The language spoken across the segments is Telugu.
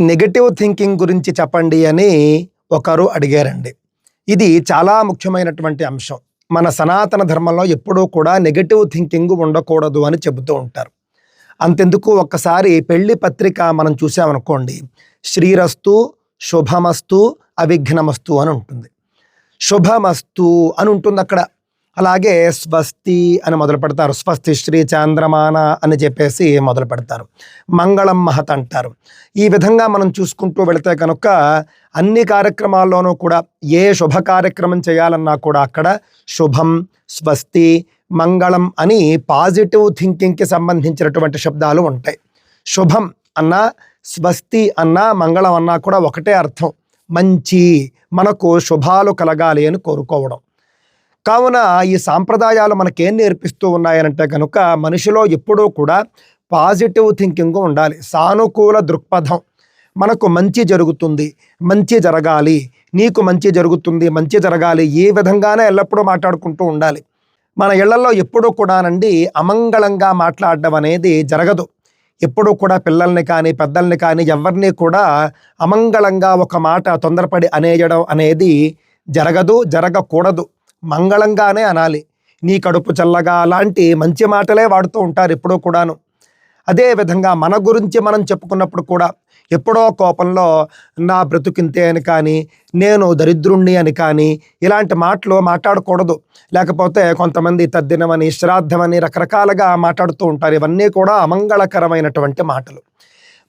నెగటివ్ థింకింగ్ గురించి చెప్పండి అని ఒకరు అడిగారండి. ఇది చాలా ముఖ్యమైనటువంటి అంశం. మన సనాతన ధర్మంలో ఎప్పుడూ కూడా నెగటివ్ థింకింగ్ ఉండకూడదు అని చెబుతూ ఉంటారు. అంతెందుకు ఒక్కసారి పెళ్ళి పత్రిక మనం చూసామనుకోండి శ్రీరస్తు శుభమస్తు అవిఘ్నమస్తు అని ఉంటుంది. శుభమస్తు అని ఉంటుంది అక్కడ. అలాగే స్వస్తి అని మొదలు పెడతారు. స్వస్తి శ్రీ చాంద్రమాన అని చెప్పేసి మొదలు పెడతారు. మంగళం మహత్ అంటారు. ఈ విధంగా మనం చూసుకుంటూ వెళితే కనుక అన్ని కార్యక్రమాల్లోనూ కూడా ఏ శుభ కార్యక్రమం చేయాలన్నా కూడా అక్కడ శుభం స్వస్తి మంగళం అని పాజిటివ్ థింకింగ్కి సంబంధించినటువంటి శబ్దాలు ఉంటాయి. శుభం అన్నా స్వస్తి అన్నా మంగళం అన్నా కూడా ఒకటే అర్థం. మంచి మనకు శుభాలు కలగాలి అని కోరుకోవడం. కావున ఈ సాంప్రదాయాలు మనకేం నేర్పిస్తూ ఉన్నాయనంటే కనుక మనిషిలో ఎప్పుడూ కూడా పాజిటివ్ థింకింగ్ ఉండాలి. సానుకూల దృక్పథం. మనకు మంచి జరుగుతుంది మంచి జరగాలి. నీకు మంచి జరుగుతుంది మంచి జరగాలి. ఈ విధంగానే ఎల్లప్పుడూ మాట్లాడుకుంటూ ఉండాలి. మన ఇళ్ళలో ఎప్పుడూ కూడానండి అమంగళంగా మాట్లాడడం అనేది జరగదు. ఎప్పుడూ కూడా పిల్లల్ని కానీ పెద్దల్ని కానీ ఎవరిని కూడా అమంగళంగా ఒక మాట తొందరపడి అనేయడం అనేది జరగదు జరగకూడదు. మంగళంగానే అనాలి. నీ కడుపు చల్లగా అలాంటి మంచి మాటలే వాడుతూ ఉంటారు ఎప్పుడూ కూడాను. అదే విధంగా మన గురించి మనం చెప్పుకున్నప్పుడు కూడా ఎప్పుడో కోపంలో నా బ్రతుకింతే అని కానీ నేను దరిద్రుణ్ణి అని కానీ ఇలాంటి మాటలు మాట్లాడకూడదు. లేకపోతే కొంతమంది తద్దినమని శ్రాద్ధమని రకరకాలుగా మాట్లాడుతూ ఉంటారు. ఇవన్నీ కూడా అమంగళకరమైనటువంటి మాటలు.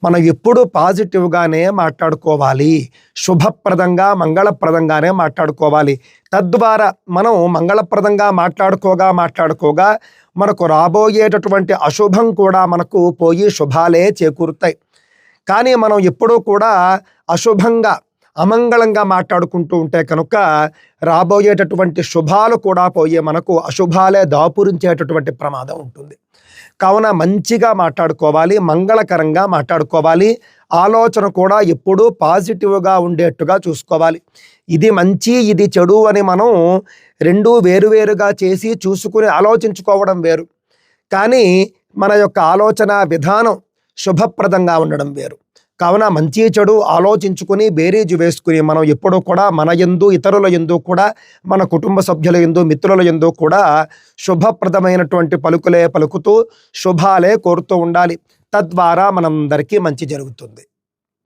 మనం ఎప్పుడూ పాజిటివ్గానే మాట్లాడుకోవాలి. శుభప్రదంగా మంగళప్రదంగానే మాట్లాడుకోవాలి. తద్వారా మనం మంగళప్రదంగా మాట్లాడుకోగా మాట్లాడుకోగా మనకు రాబోయేటటువంటి అశుభం కూడా మనకు పోయి శుభాలే చేకూరుతాయి. కానీ మనం ఎప్పుడూ కూడా అశుభంగా అమంగళంగా మాట్లాడుకుంటూ ఉంటే కనుక రాబోయేటటువంటి శుభాలు కూడా పోయే మనకు అశుభాలే దాపురించేటటువంటి ప్రమాదం ఉంటుంది. కావున మంచిగా మాట్లాడుకోవాలి మంగళకరంగా మాట్లాడుకోవాలి ఆలోచన కూడా ఎప్పుడూ పాజిటివ్గా ఉండేట్టుగా చూసుకోవాలి. ఇది మంచి ఇది చెడు అని మనం రెండు వేరువేరుగా చేసి చూసుకుని ఆలోచించుకోవడం వేరు. కానీ మన యొక్క ఆలోచన విధానం శుభప్రదంగా ఉండడం వేరు. కావున మంచి చెడు ఆలోచించుకుని బేరీజు వేసుకుని మనం ఎప్పుడూ కూడా మన ఎందు ఇతరుల ఎందు కూడా మన కుటుంబ సభ్యుల ఎందు మిత్రుల ఎందు కూడా శుభప్రదమైనటువంటి పలుకులే పలుకుతూ శుభాలే కోరుతూ ఉండాలి. తద్వారా మనందరికీ మంచి జరుగుతుంది.